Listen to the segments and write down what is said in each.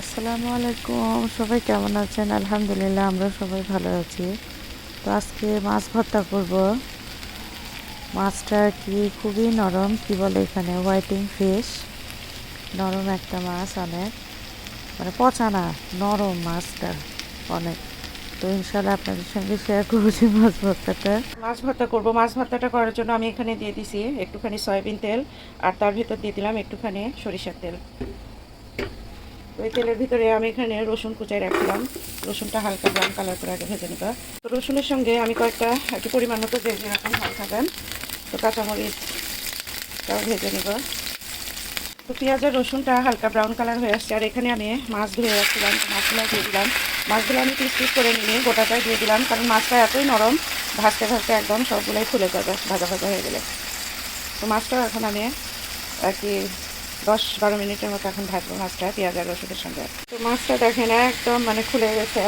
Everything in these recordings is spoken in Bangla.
আসসালামু আলাইকুম। সবাই কেমন আছেন? আলহামদুলিল্লাহ আমরা সবাই ভালো আছি। তো আজকে মাছ ভর্তা করব। মাছটা কি খুবই নরম, কি বলে এখানে? হোয়াইটিং ফিশ নরম একটা মাছ অনেক। মানে পচা না, নরম মাছটা অনেক। তো ইনশাল্লাহ আপনাদের সঙ্গে শেয়ার করছি মাছ ভর্তাটা। মাছ ভর্তা করব। মাছ ভর্তাটা করার জন্য আমি এখানে দিয়ে দিছি একটুখানি সয়াবিন তেল, আর তার ভিতর দিয়ে দিলাম একটুখানি সরিষার তেল। ওই তেলের ভিতরে আমি এখানে রসুন কুচাই রাখলাম। রসুনটা হালকা ব্রাউন কালার করে আগে ভেজে নেবা। তো রসুনের সঙ্গে আমি কয়েকটা, একটু পরিমাণ মতো যে যেরকম ভালো খাবেন তো কাঁচামরিচটাও ভেজে নেব। তো পেঁয়াজ আর রসুনটা হালকা ব্রাউন কালার হয়ে আসছে। আর এখানে আমি মাছ ধুয়ে রাখছিলাম মাছগুলো দিয়ে দিলাম। মাছগুলো আমি পিস পিস করে নিয়ে গোটাটাই দিয়ে দিলাম, কারণ মাছটা এতই নরম, ভাজতে ভাজতে একদম সবগুলোই ফুলে যাবে, ভাজা ভাজা হয়ে গেলে। তো মাছটা এখন আমি আর কি দশ বারো মিনিটের মতো এখন ভাজবো মাছটা, পেঁয়াজ আর রসুনের সঙ্গে। তো মাছটা দেখেন একদম মানে খুলে গেছে।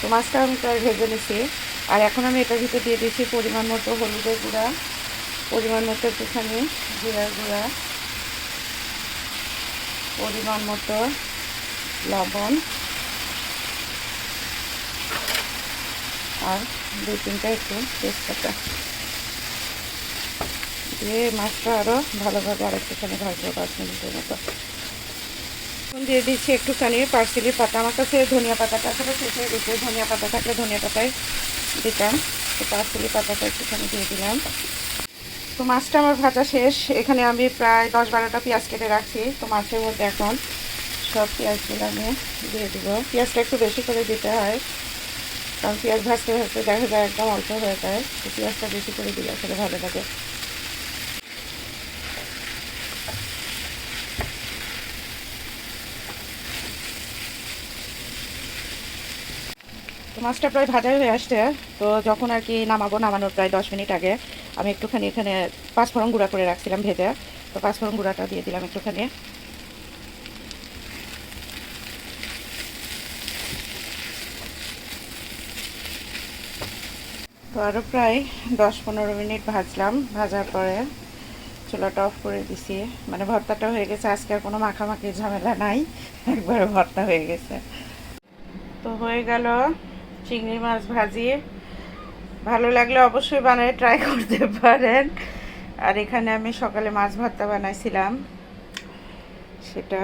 তো মাছটা আমি প্রায় ভেজে নিছি। আর এখন আমি এটার ভিতরে দিয়ে দিচ্ছি পরিমাণ মতো হলুদের গুঁড়া, পরিমাণ মতো একটুখানি জিরার গুঁড়া, পরিমাণ মতো লবণ, আর দু তিনটা একটু তেজপাতা। দিয়ে মাছটা আরও ভালোভাবে আর একটুখানি ভাজবো পাঁচ মিনিটের মতো। এখন দিয়ে দিচ্ছি একটুখানি পার্সেলি পাতা। আমার কাছে ধনিয়া পাতাটা আসলে শেষ হয়ে গেছে। ধনিয়া পাতা থাকলে ধনিয়া পাতায় দিতাম। তো পার্সেলি পাতাটা একটুখানি দিয়ে দিলাম। তো মাছটা আমার ভাজা শেষ। এখানে আমি প্রায় দশ বারোটা পেঁয়াজ কেটে রাখছি। তো মাছের মধ্যে এখন সব পেঁয়াজগুলো আমি দিয়ে দিব। পেঁয়াজটা একটু বেশি করে দিতে হয়। কারণ পেঁয়াজ ভাজতে ভাজতে দেখা যায় একদম অল্প হয়ে যায়। তো পেঁয়াজটা বেশি করে দিলে আসলে ভালো লাগে। তো মাছটা প্রায় ভাজা হয়ে আসছে, তো যখন আর কি নামাবো, নামানোর প্রায় দশ মিনিট আগে, আমি একটুখানি এখানে পাঁচফোড়ন গুঁড়া করে রাখছিলাম ভেজে, তো পাঁচফোড়ন গুঁড়াটা দিয়ে দিলাম একটুখানি। তো আরও প্রায় দশ পনেরো মিনিট ভাজলাম, ভাজার পরে চুলাটা অফ করে দিছি। মানে ভর্তাটা হয়ে গেছে, আজকে আর কোনো মাখামাখি ঝামেলা নাই একবারে ভর্তা হয়ে গেছে। তো হয়ে গেল চিংড়ি মাছ ভাজিয়ে। ভালো লাগলে অবশ্যই বানায় ট্রাই করতে পারেন। আর এখানে আমি সকালে মাছ ভাতটা বানাইছিলাম। সেটা।